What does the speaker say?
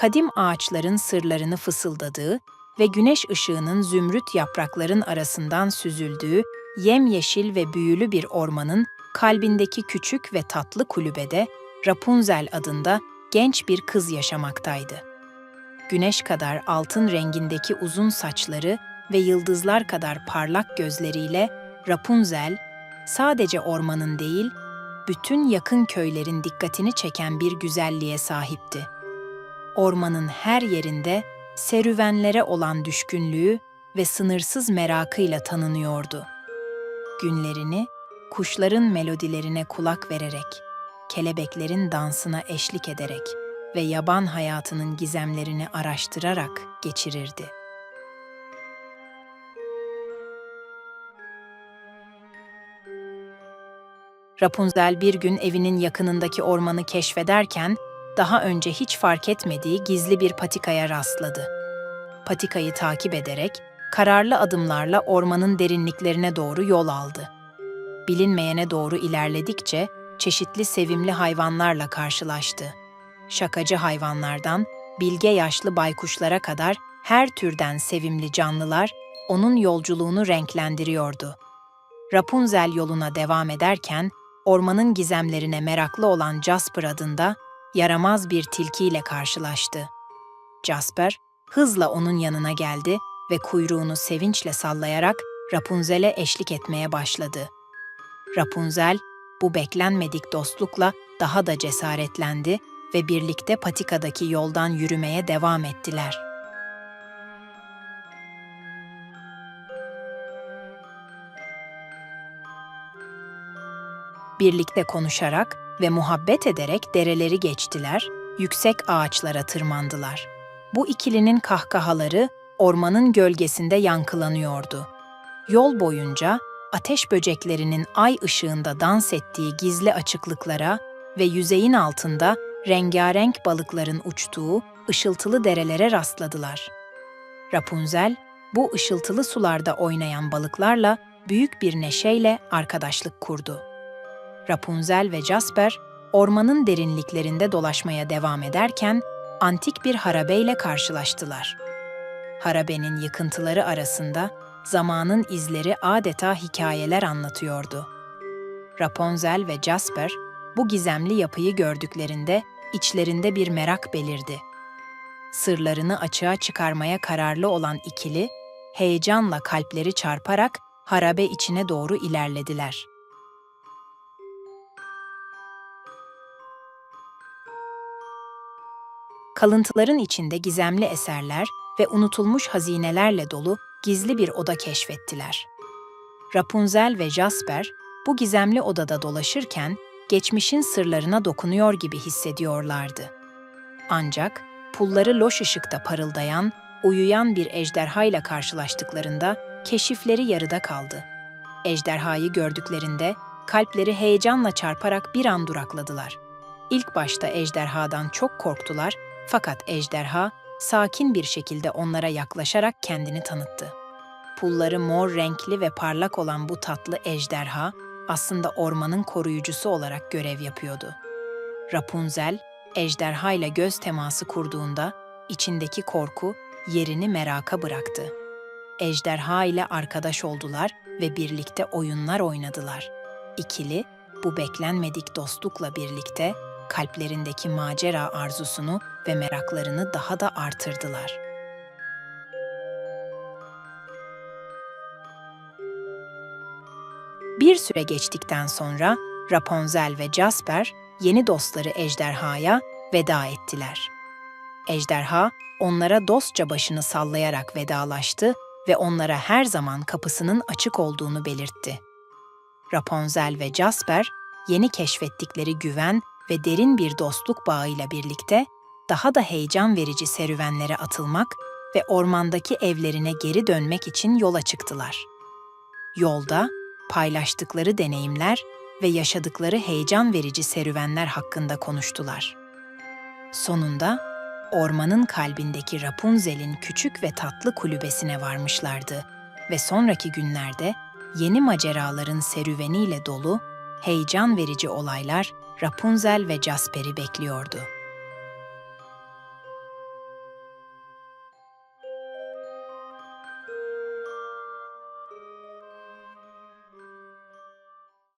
kadim ağaçların sırlarını fısıldadığı ve güneş ışığının zümrüt yaprakların arasından süzüldüğü yemyeşil ve büyülü bir ormanın kalbindeki küçük ve tatlı kulübede Rapunzel adında genç bir kız yaşamaktaydı. Güneş kadar altın rengindeki uzun saçları ve yıldızlar kadar parlak gözleriyle Rapunzel sadece ormanın değil, bütün yakın köylerin dikkatini çeken bir güzelliğe sahipti. Ormanın her yerinde serüvenlere olan düşkünlüğü ve sınırsız merakıyla tanınıyordu. Günlerini kuşların melodilerine kulak vererek, kelebeklerin dansına eşlik ederek ve yaban hayatının gizemlerini araştırarak geçirirdi. Rapunzel bir gün evinin yakınındaki ormanı keşfederken daha önce hiç fark etmediği gizli bir patikaya rastladı. Patikayı takip ederek kararlı adımlarla ormanın derinliklerine doğru yol aldı. Bilinmeyene doğru ilerledikçe çeşitli sevimli hayvanlarla karşılaştı. Şakacı hayvanlardan bilge yaşlı baykuşlara kadar her türden sevimli canlılar onun yolculuğunu renklendiriyordu. Rapunzel yoluna devam ederken ormanın gizemlerine meraklı olan Jasper adında yaramaz bir tilkiyle karşılaştı. Jasper hızla onun yanına geldi ve kuyruğunu sevinçle sallayarak Rapunzel'e eşlik etmeye başladı. Rapunzel bu beklenmedik dostlukla daha da cesaretlendi ve birlikte patikadaki yoldan yürümeye devam ettiler. Birlikte konuşarak ve muhabbet ederek dereleri geçtiler, yüksek ağaçlara tırmandılar. Bu ikilinin kahkahaları ormanın gölgesinde yankılanıyordu. Yol boyunca ateş böceklerinin ay ışığında dans ettiği gizli açıklıklara ve yüzeyin altında rengarenk balıkların uçtuğu ışıltılı derelere rastladılar. Rapunzel, bu ışıltılı sularda oynayan balıklarla büyük bir neşeyle arkadaşlık kurdu. Rapunzel ve Jasper, ormanın derinliklerinde dolaşmaya devam ederken antik bir harabeyle karşılaştılar. Harabenin yıkıntıları arasında zamanın izleri adeta hikayeler anlatıyordu. Rapunzel ve Jasper bu gizemli yapıyı gördüklerinde içlerinde bir merak belirdi. Sırlarını açığa çıkarmaya kararlı olan ikili, heyecanla kalpleri çarparak harabe içine doğru ilerlediler. Kalıntıların içinde gizemli eserler ve unutulmuş hazinelerle dolu gizli bir oda keşfettiler. Rapunzel ve Jasper bu gizemli odada dolaşırken geçmişin sırlarına dokunuyor gibi hissediyorlardı. Ancak pulları loş ışıkta parıldayan, uyuyan bir ejderhayla karşılaştıklarında keşifleri yarıda kaldı. Ejderhayı gördüklerinde kalpleri heyecanla çarparak bir an durakladılar. İlk başta ejderhadan çok korktular fakat ejderha sakin bir şekilde onlara yaklaşarak kendini tanıttı. Pulları mor renkli ve parlak olan bu tatlı ejderha aslında ormanın koruyucusu olarak görev yapıyordu. Rapunzel, ejderha ile göz teması kurduğunda içindeki korku yerini meraka bıraktı. Ejderha ile arkadaş oldular ve birlikte oyunlar oynadılar. İkili, bu beklenmedik dostlukla birlikte kalplerindeki macera arzusunu ve meraklarını daha da artırdılar. Bir süre geçtikten sonra Rapunzel ve Jasper yeni dostları Ejderha'ya veda ettiler. Ejderha onlara dostça başını sallayarak vedalaştı ve onlara her zaman kapısının açık olduğunu belirtti. Rapunzel ve Jasper yeni keşfettikleri güven ve derin bir dostluk bağıyla birlikte daha da heyecan verici serüvenlere atılmak ve ormandaki evlerine geri dönmek için yola çıktılar. Yolda paylaştıkları deneyimler ve yaşadıkları heyecan verici serüvenler hakkında konuştular. Sonunda ormanın kalbindeki Rapunzel'in küçük ve tatlı kulübesine varmışlardı ve sonraki günlerde yeni maceraların serüveniyle dolu, heyecan verici olaylar Rapunzel ve Jasper'i bekliyordu.